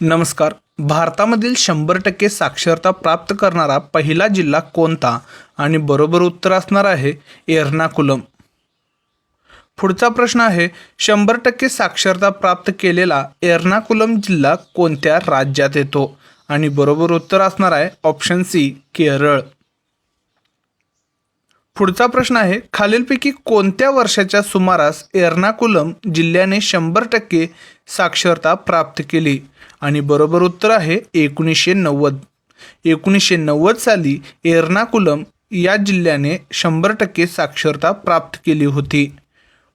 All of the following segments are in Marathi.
नमस्कार. भारतामधील शंभर टक्के साक्षरता प्राप्त करणारा पहिला जिल्हा कोणता? आणि बरोबर उत्तर असणार आहे एर्नाकुलम. पुढचा प्रश्न आहे शंभर टक्के साक्षरता प्राप्त केलेला एर्नाकुलम जिल्हा कोणत्या राज्यात येतो? आणि बरोबर उत्तर असणार आहे ऑप्शन सी केरळ. पुढचा प्रश्न आहे खालीलपैकी कोणत्या वर्षाच्या सुमारास एर्नाकुलम जिल्ह्याने शंभर टक्के साक्षरता प्राप्त केली? आणि बरोबर उत्तर आहे एकोणीसशे नव्वद. एकोणीसशे नव्वद साली एर्नाकुलम या जिल्ह्याने शंभर टक्के साक्षरता प्राप्त केली होती.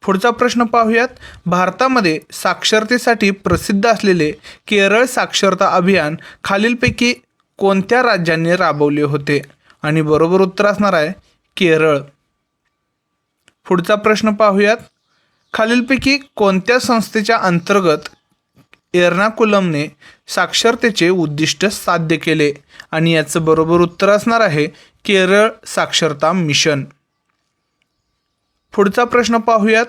पुढचा प्रश्न पाहूयात. भारतामध्ये साक्षरतेसाठी प्रसिद्ध असलेले केरळ साक्षरता अभियान खालीलपैकी कोणत्या राज्यांनी राबवले होते? आणि बरोबर उत्तर असणार आहे केरळ. पुढचा प्रश्न पाहूयात. खालीलपैकी कोणत्या संस्थेच्या अंतर्गत एर्नाकुलमने साक्षरतेचे उद्दिष्ट साध्य केले? आणि याचं बरोबर उत्तर असणार आहे केरळ साक्षरता मिशन. पुढचा प्रश्न पाहूयात.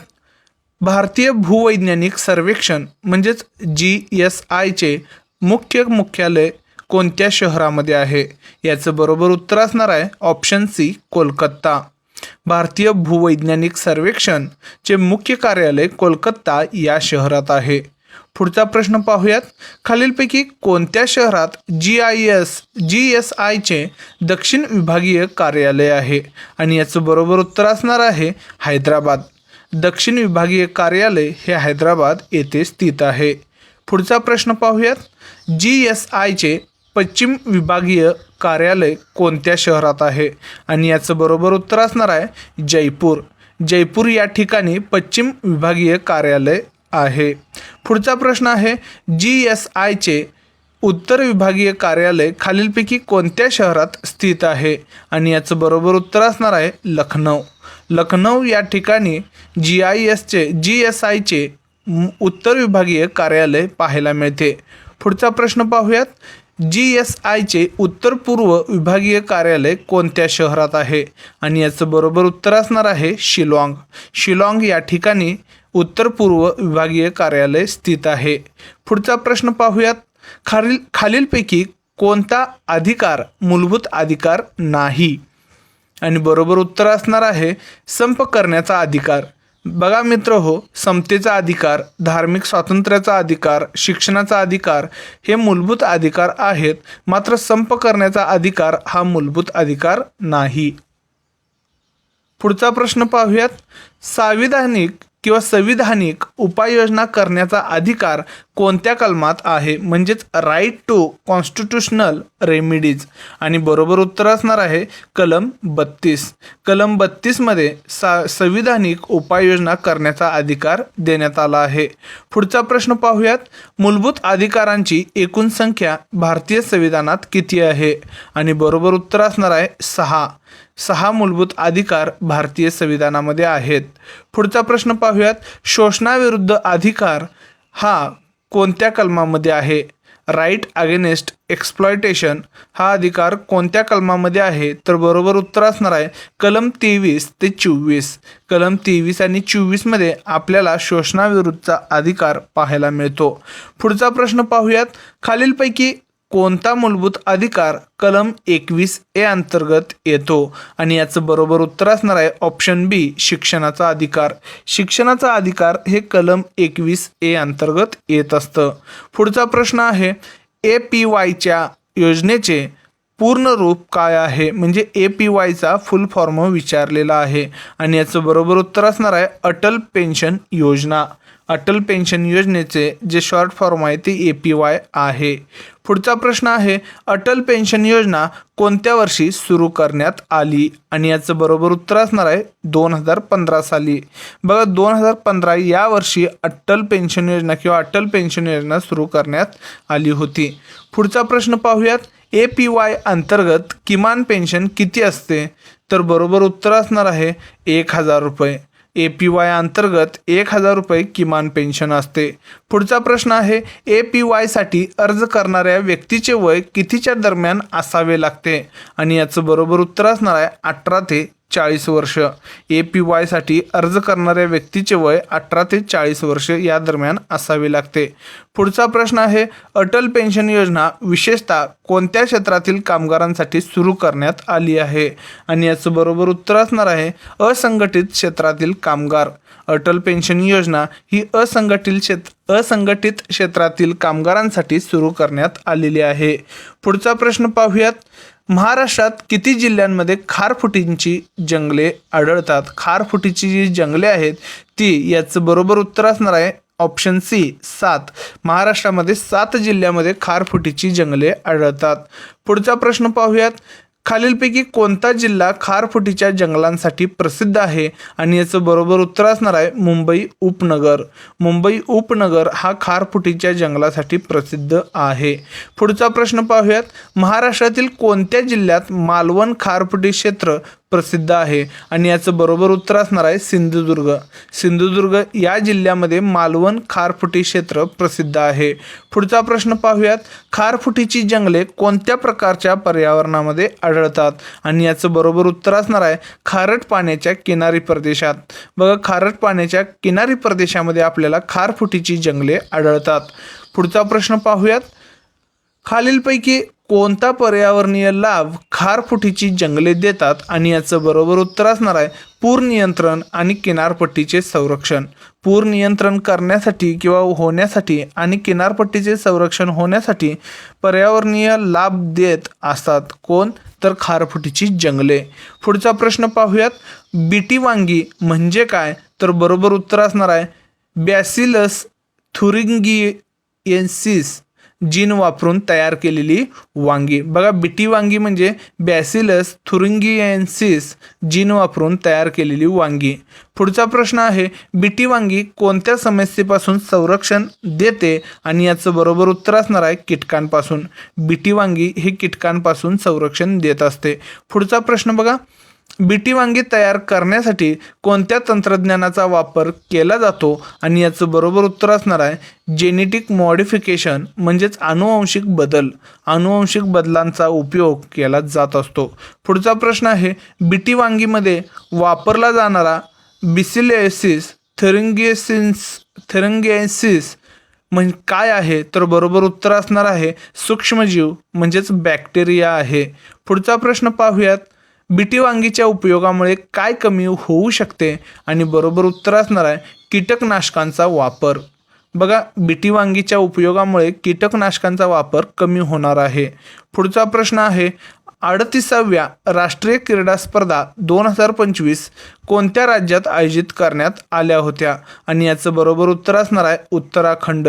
भारतीय भूवैज्ञानिक सर्वेक्षण म्हणजेच जी एस आयचे मुख्य मुख्यालय कोणत्या शहरामध्ये आहे? याचं बरोबर उत्तर असणार आहे ऑप्शन सी कोलकाता. भारतीय भूवैज्ञानिक सर्वेक्षणचे मुख्य कार्यालय कोलकाता या शहरात आहे. पुढचा प्रश्न पाहूयात. खालीलपैकी कोणत्या शहरात G I S G S आयचे दक्षिण विभागीय कार्यालय आहे? आणि याचं बरोबर उत्तर असणार आहे हैदराबाद. दक्षिण विभागीय कार्यालय हे हैदराबाद येथे स्थित आहे. पुढचा प्रश्न पाहूयात. जी एस आयचे पश्चिम विभागीय कार्यालय कोणत्या शहरात आहे? आणि याचं बरोबर उत्तर असणार आहे जयपूर. जयपूर या ठिकाणी पश्चिम विभागीय कार्यालय आहे. पुढचा प्रश्न आहे जी एस आयचे उत्तर विभागीय कार्यालय खालीलपैकी कोणत्या शहरात स्थित आहे? आणि याचं बरोबर उत्तर असणार आहे लखनौ. लखनौ या ठिकाणी जी आय एसचे जी एस आयचे उत्तर विभागीय कार्यालय पाहायला मिळते. पुढचा प्रश्न पाहूयात जी एस आयचे उत्तर पूर्व विभागीय कार्यालय कोणत्या शहरात आहे? आणि याचं बरोबर उत्तर असणार आहे शिलाँग. शिलाँग या ठिकाणी उत्तर पूर्व विभागीय कार्यालय स्थित आहे. पुढचा प्रश्न पाहूयात. खालील खालीलपैकी कोणता अधिकार मूलभूत अधिकार नाही? आणि बरोबर उत्तर असणार आहे संप करण्याचा अधिकार. बघा मित्र हो समतेचा अधिकार धार्मिक स्वातंत्र्याचा अधिकार शिक्षणाचा अधिकार हे मूलभूत अधिकार आहेत. मात्र संप करण्याचा अधिकार हा मूलभूत अधिकार नाही. पुढचा प्रश्न पाहूयात. संविधानिक किंवा संविधानिक उपाययोजना करण्याचा अधिकार कोणत्या कलमात आहे? म्हणजेच राईट टू कॉन्स्टिट्युशनल रेमिडीज आणि बरोबर उत्तर असणार आहे कलम बत्तीस. कलम बत्तीसमध्ये सा संविधानिक उपाययोजना करण्याचा अधिकार देण्यात आला आहे. पुढचा प्रश्न पाहूयात. मूलभूत अधिकारांची एकूण संख्या भारतीय संविधानात किती आहे? आणि बरोबर उत्तर असणार आहे सहा. सहा मूलभूत अधिकार भारतीय संविधानामध्ये आहेत. पुढचा प्रश्न पाहूयात. शोषणाविरुद्ध अधिकार हा कोणत्या कलमामध्ये आहे? राईट अगेनेस्ट एक्सप्लॉयटेशन हा अधिकार कोणत्या कलमामध्ये आहे? तर बरोबर उत्तर असणार आहे कलम तेवीस ते चोवीस. कलम तेवीस आणि चोवीसमध्ये आपल्याला शोषणाविरुद्धचा अधिकार पाहायला मिळतो. पुढचा प्रश्न पाहूयात. खालीलपैकी कोणता मूलभूत अधिकार कलम एकवीस ए अंतर्गत येतो? आणि याचं बरोबर उत्तर असणार आहे ऑप्शन बी शिक्षणाचा अधिकार. शिक्षणाचा अधिकार हे कलम एकवीस ए अंतर्गत येत असतं. पुढचा प्रश्न आहे ए पी वायच्या योजनेचे पूर्ण रूप काय आहे? म्हणजे ए पी वायचा फुल फॉर्म विचारलेला आहे. आणि याचं बरोबर उत्तर असणार आहे अटल पेन्शन योजना. अटल पेन्शन योजनेचे जे शॉर्ट फॉर्म आहे ते ए पी वाय आहे. पुढचा प्रश्न आहे अटल पेन्शन योजना कोणत्या वर्षी सुरू करण्यात आली? आणि याचं बरोबर उत्तर असणार आहे दोन हजार पंधरा साली. बघा दोन हजार पंधरा या वर्षी अटल पेन्शन योजना किंवा अटल पेन्शन योजना सुरू करण्यात आली होती. पुढचा प्रश्न पाहूयात ए पी वाय अंतर्गत किमान पेन्शन किती असते? तर बरोबर उत्तर असणार आहे एक हजार रुपये. ए पी वाय अंतर्गत एक हजार रुपये किमान पेन्शन असते. पुढचा प्रश्न आहे ए पी वायसाठी अर्ज करणाऱ्या व्यक्तीचे वय कितीच्या दरम्यान असावे लागते? आणि याचं बरोबर उत्तर असणार आहे अठरा ते चाळीस वर्ष. ए पी वायसाठी अर्ज करणाऱ्या व्यक्तीचे वय अठरा ते चाळीस वर्ष या दरम्यान असावे लागते. पुढचा प्रश्न आहे अटल पेन्शन योजना विशेषतः कोणत्या क्षेत्रातील कामगारांसाठी सुरू करण्यात आली आहे? आणि याचं बरोबर उत्तर असणार आहे असंघटित क्षेत्रातील कामगार. अटल पेन्शन योजना ही असंघटित क्षेत्र असंघटित क्षेत्रातील कामगारांसाठी सुरू करण्यात आलेली आहे. पुढचा प्रश्न पाहूयात महाराष्ट्रात किती जिल्ह्यांमध्ये खारफुटींची जंगले आढळतात? खारफुटीची जी जंगले आहेत ती याचं बरोबर उत्तर असणार आहे ऑप्शन सी सात. महाराष्ट्रामध्ये सात जिल्ह्यामध्ये खारफुटीची जंगले आढळतात. पुढचा प्रश्न पाहूयात. खालीलपैकी कोणता जिल्हा खारफुटीच्या जंगलांसाठी प्रसिद्ध आहे? आणि याचं बरोबर उत्तर असणार आहे मुंबई उपनगर. मुंबई उपनगर हा खारफुटीच्या जंगलासाठी प्रसिद्ध आहे. पुढचा प्रश्न पाहूयात. महाराष्ट्रातील कोणत्या जिल्ह्यात मालवण खारफुटी क्षेत्र प्रसिद्ध आहे. आणि याचं बरोबर उत्तर असणार आहे सिंधुदुर्ग. सिंधुदुर्ग या जिल्ह्यामध्ये मालवण खारफुटी क्षेत्र प्रसिद्ध आहे. पुढचा प्रश्न पाहूयात. खारफुटीची जंगले कोणत्या प्रकारच्या पर्यावरणामध्ये आढळतात? आणि याचं बरोबर उत्तर असणार आहे खारट पाण्याच्या किनारी प्रदेशात. बघा खारट पाण्याच्या किनारी प्रदेशामध्ये आपल्याला खारफुटीची जंगले आढळतात. पुढचा प्रश्न पाहूयात. खालीलपैकी कोणता पर्यावरणीय लाभ खारफुटीची जंगले देतात आणि याचं बरोबर उत्तर असणार आहे पूर नियंत्रण आणि किनारपट्टीचे संरक्षण. पूर नियंत्रण करण्यासाठी किंवा होण्यासाठी आणि किनारपट्टीचे संरक्षण होण्यासाठी पर्यावरणीय लाभ देत असतात. कोण? तर खारफुटीची जंगले. पुढचा प्रश्न पाहूयात. बीटी वांगी म्हणजे काय? तर बरोबर उत्तर असणार आहे. बॅसिलस थुरिंगिएन्सिस जीन वापरून तयार केलेली वांगी. बघा बिटी वांगी म्हणजे बॅसिलस थुरिंगिएन्सिस जीन वापरून तयार केलेली वांगी. पुढचा प्रश्न आहे बिटी वांगी कोणत्या समस्येपासून संरक्षण देते आणि याचं बरोबर उत्तर असणार आहे कीटकांपासून. बिटी वांगी ही कीटकांपासून संरक्षण देत असते. पुढचा प्रश्न बघा बीटी वांगी तयार करण्यासाठी कोणत्या तंत्रज्ञानाचा वापर केला जातो? आणि याचं बरोबर उत्तर असणार आहे जेनेटिक मॉडिफिकेशन म्हणजेच अनुवांशिक बदल. अनुवांशिक बदलांचा उपयोग केला जात असतो. पुढचा प्रश्न आहे बीटी वांगीमध्ये वापरला जाणारा बिसिलेसिस थेरंगिएसिन्स थेरंगिएसिस म्हणजे काय आहे? तर बरोबर उत्तर असणार आहे सूक्ष्मजीव म्हणजेच बॅक्टेरिया आहे. पुढचा प्रश्न पाहूयात बिटी वांगीच्या उपयोगामुळे काय कमी होऊ शकते आणि बरोबर उत्तर असणार आहे कीटकनाशकांचा वापर. बघा बिटी वांगीच्या उपयोगामुळे कीटकनाशकांचा वापर कमी होणार आहे. पुढचा प्रश्न आहे अडतीसाव्या राष्ट्रीय क्रीडा स्पर्धा दोन हजार पंचवीस कोणत्या राज्यात आयोजित करण्यात आल्या होत्या? आणि याचं बरोबर उत्तर असणार आहे उत्तराखंड.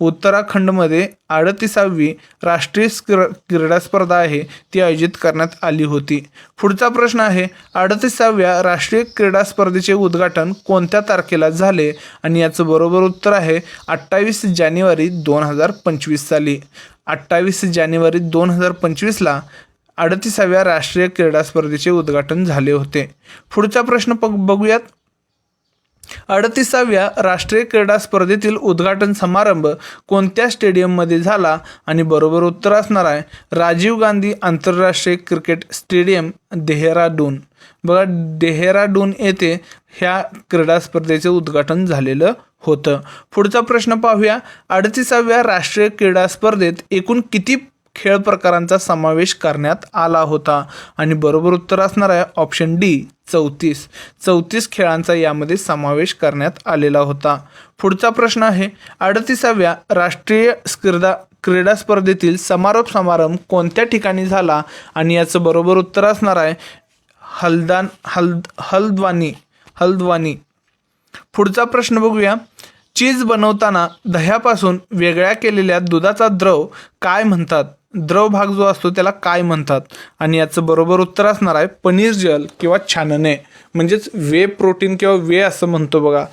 उत्तराखंडमध्ये अडतीसावी राष्ट्रीय क्रीडा स्पर्धा आहे ती आयोजित करण्यात आली होती. पुढचा प्रश्न आहे अडतीसाव्या राष्ट्रीय क्रीडा स्पर्धेचे उद्घाटन कोणत्या तारखेला झाले? आणि याचं बरोबर उत्तर आहे अठ्ठावीस जानेवारी दोन हजार पंचवीस साली. अठ्ठावीस जानेवारी दोन हजार पंचवीसला अडतीसाव्या राष्ट्रीय क्रीडा स्पर्धेचे उद्घाटन झाले होते. पुढचा प्रश्न बघूयात. अडतीसाव्या राष्ट्रीय क्रीडा स्पर्धेतील उद्घाटन समारंभ कोणत्या स्टेडियममध्ये झाला आणि बरोबर उत्तर असणार आहे. राजीव गांधी आंतरराष्ट्रीय क्रिकेट स्टेडियम देहराडून बघा डेहराडून येथे ह्या क्रीडा स्पर्धेचे उद्घाटन झालेलं होतं. पुढचा प्रश्न पाहूया. अडतीसाव्या राष्ट्रीय क्रीडा स्पर्धेत एकूण किती खेळ प्रकारांचा समावेश करण्यात आला होता. आणि बरोबर उत्तर असणार आहे ऑप्शन डी चौतीस. चौतीस खेळांचा यामध्ये समावेश करण्यात आलेला होता. पुढचा प्रश्न आहे अडतीसाव्या राष्ट्रीय क्रीडा क्रीडा स्पर्धेतील समारोप समारंभ कोणत्या ठिकाणी झाला? आणि याचं बरोबर उत्तर असणार आहे हल्दान हल्द हल्द्वानी हल्द्वानी. पुढचा प्रश्न बघूया चीज बनवताना दह्यापासून वेगळ्या केलेल्या दुधाचा द्रव काय म्हणतात? द्रव भाग जो असतो त्याला काय म्हणतात? आणि याचं बरोबर उत्तर असणार आहे पनीर जल किंवा छानने. म्हणजेच वे प्रोटीन किंवा वे असं म्हणतो बघा.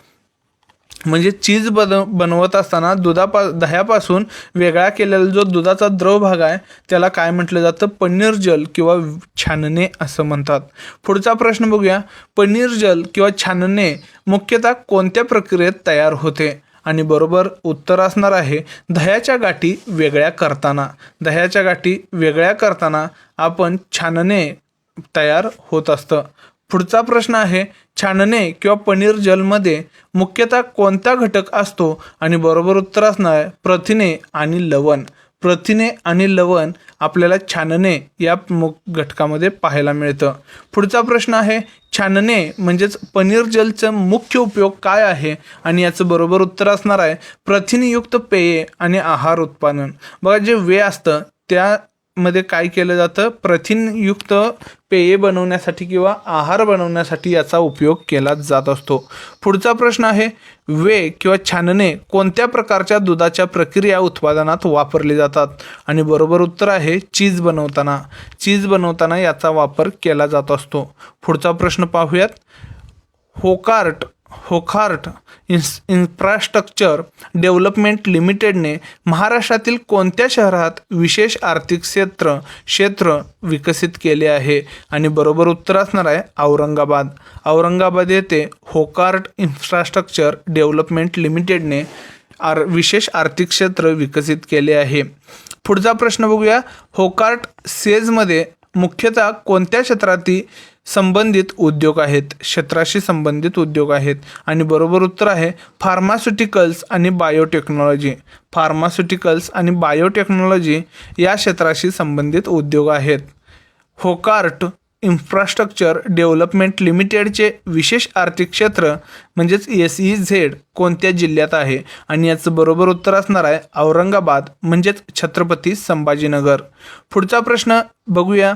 म्हणजे चीज बन बनवत असताना दुधापा दह्यापासून वेगळा केलेला जो दुधाचा द्रव भाग आहे त्याला काय म्हटलं जातं? पनीर जल किंवा छानने असं म्हणतात. पुढचा प्रश्न बघूया. पनीर जल किंवा छानने मुख्यतः कोणत्या प्रक्रियेत तयार होते? आणि बरोबर उत्तर असणार आहे दह्याच्या गाठी वेगळ्या करताना. दह्याच्या गाठी वेगळ्या करताना आपण छानने तयार होत असतं. पुढचा प्रश्न आहे छानने किंवा पनीर जलमध्ये मुख्यतः कोणता घटक असतो? आणि बरोबर उत्तर असणार आहे प्रथिने आणि लवण. प्रथिने आणि लवण आपल्याला छानने या मुख घटकामध्ये पाहायला मिळतं. पुढचा प्रश्न आहे छानने म्हणजेच पनीर जलचं मुख्य उपयोग काय आहे? आणि याचं बरोबर उत्तर असणार आहे प्रथिनयुक्त पेये आणि आहार उत्पादन. बघा जे वे असतं त्या मध्ये काय केलं जातं? प्रथिनयुक्त पेये बनवण्यासाठी किंवा आहार बनवण्यासाठी याचा उपयोग केला जात असतो. पुढचा प्रश्न आहे वे किंवा छानने कोणत्या प्रकारच्या दुधाच्या प्रक्रिया उत्पादनात वापरले जातात? आणि बरोबर उत्तर आहे चीज बनवताना. चीज बनवताना याचा वापर केला जात असतो. पुढचा प्रश्न पाहूयात. होकार्ट होकार्ट इन्स इन्फ्रास्ट्रक्चर डेव्हलपमेंट लिमिटेडने महाराष्ट्रातील कोणत्या शहरात विशेष आर्थिक क्षेत्र क्षेत्र विकसित केले आहे? आणि बरोबर उत्तर असणार आहे औरंगाबाद. औरंगाबाद येथे होकार्ट इन्फ्रास्ट्रक्चर डेव्हलपमेंट लिमिटेडने आर विशेष आर्थिक क्षेत्र विकसित केले आहे. पुढचा प्रश्न बघूया. होकार्ट सेजमध्ये मुख्यतः कोणत्या क्षेत्रातील संबंधित उद्योग आहेत क्षेत्राशी संबंधित उद्योग आहेत आणि बरोबर उत्तर आहे फार्मास्युटिकल्स आणि बायोटेक्नॉलॉजी फार्मास्युटिकल्स आणि बायोटेक्नॉलॉजी या क्षेत्राशी संबंधित उद्योग आहेत. होकार्ट इन्फ्रास्ट्रक्चर डेव्हलपमेंट लिमिटेडचे विशेष आर्थिक क्षेत्र म्हणजेच एस ई झेड कोणत्या जिल्ह्यात आहे? आणि याचं बरोबर उत्तर असणार आहे औरंगाबाद म्हणजेच छत्रपती संभाजीनगर. पुढचा प्रश्न बघूया.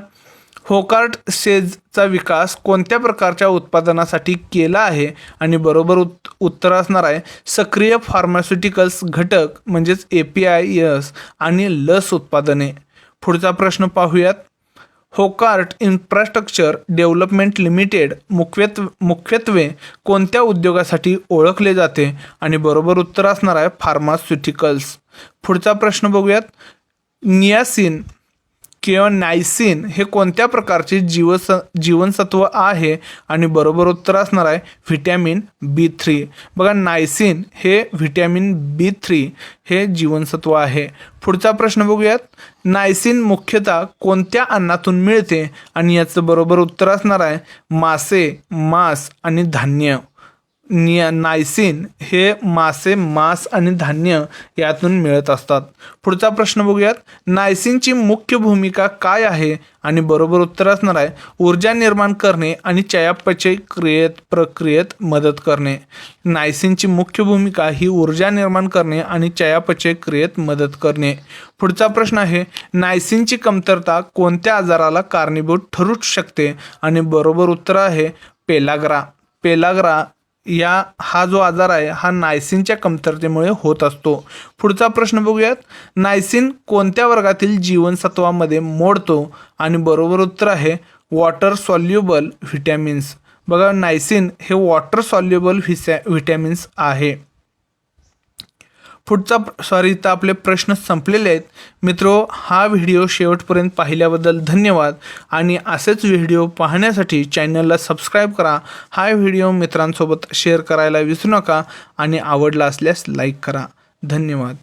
होकार्ट सेजचा विकास कोणत्या प्रकारच्या उत्पादनासाठी केला आहे आणि बरोबर उत् उत्तर असणार आहे? सक्रिय फार्मास्युटिकल्स घटक म्हणजेच ए पी आय एस आणि लस उत्पादने. पुढचा प्रश्न पाहूयात. होकार्ट इन्फ्रास्ट्रक्चर डेव्हलपमेंट लिमिटेड मुख्यत्व मुख्यत्वे कोणत्या उद्योगासाठी ओळखले जाते? आणि बरोबर उत्तर असणार आहे फार्मास्युटिकल्स पुढचा प्रश्न बघूयात. नियासिन किंवा नायसिन हे कोणत्या प्रकारचे जीवस जीवनसत्व आहे आणि बरोबर उत्तर असणार आहे व्हिटॅमिन बी थ्री. बघा नायसिन हे व्हिटॅमिन बी थ्री हे जीवनसत्व आहे. पुढचा प्रश्न बघूयात. नायसिन मुख्यतः कोणत्या अन्नातून मिळते? आणि याचं बरोबर उत्तर असणार आहे मासे मांस आणि धान्य. निया नायसिन हे मासे मांस आणि धान्य यातून मिळत असतात. पुढचा प्रश्न बघूयात. नायसिनची मुख्य भूमिका काय आहे? आणि बरोबर उत्तर असणार आहे ऊर्जा निर्माण करणे आणि चयापचय क्रियेत प्रक्रियेत मदत करणे. नायसिनची मुख्य भूमिका ही ऊर्जा निर्माण करणे आणि चयापचय क्रियेत मदत करणे. पुढचा प्रश्न आहे नायसिनची कमतरता कोणत्या आजाराला कारणीभूत ठरू शकते? आणि बरोबर उत्तर आहे पेलाग्रा. पेलाग्रा या हा जो आजार आहे हा नायसिनच्या कमतरतेमुळे होत असतो. पुढचा प्रश्न बघूयात. नायसिन कोणत्या वर्गातील जीवनसत्वामध्ये मोडतो आणि बरोबर उत्तर आहे वॉटर सॉल्युबल व्हिटॅमिन्स. बघा नायसिन हे वॉटर सॉल्युबल व्हिसॅ व्हिटॅमिन्स आहे. पुढचा सॉरी तर आपले प्रश्न संपलेले आहेत. मित्रो हा व्हिडिओ शेवटपर्यंत पाहिल्याबद्दल धन्यवाद. आणि असेच व्हिडिओ पाहण्यासाठी चॅनलला सबस्क्राईब करा. हा व्हिडिओ मित्रांसोबत शेअर करायला विसरू नका. आणि आवडला असल्यास लाईक करा. धन्यवाद.